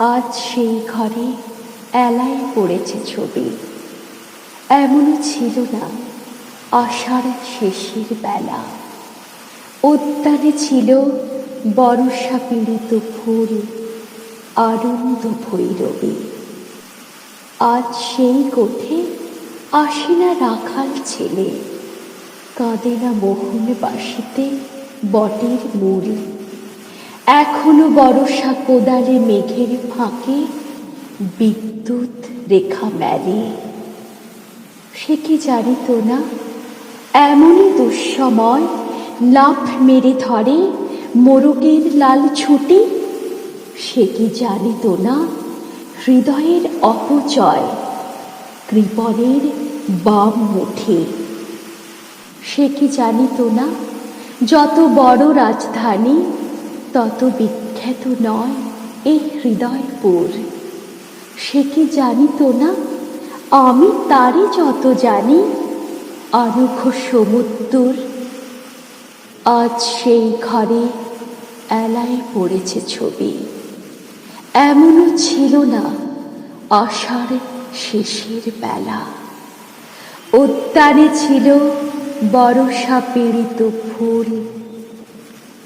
আজ সেই ঘরে এলাই পড়েছে ছবি। এমনও ছিল না, আষাঢ় শেষের বেলা। উদ্যানে ছিল বর্ষা পীড়িত ফুল আনন্দ ভৈরবী আজ সেই কোঠে আসে না রাখাল ছেলে। কাঁদে না মোহন বটের মূল এখনও বরষা কোদালে মেঘের ফাঁকে বিদ্যুৎ রেখা মেলে। সে কি জানিত না, এমনই দুঃসময় লাফ মেরে ধরে মোরগের লাল ছুটি। সে কি জানিত না, হৃদয়ের অপচয় কৃপণের বাম মুঠে। সে কি জানিত না, যত বড় রাজধানী তত বিখ্যাত নয় এই হৃদয়পুর সে কি জানিত না? আমি তারই যত জানি আনুখ সমুদ্র আজ সেই ঘরে এলায় পড়েছে ছবি। এমনও ছিল না আষাঢ় শেষের বেলা। উদ্যানে ছিল বরষা পীড়িত ফুল।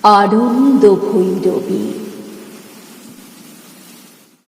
আনন্দ ভৈরবী।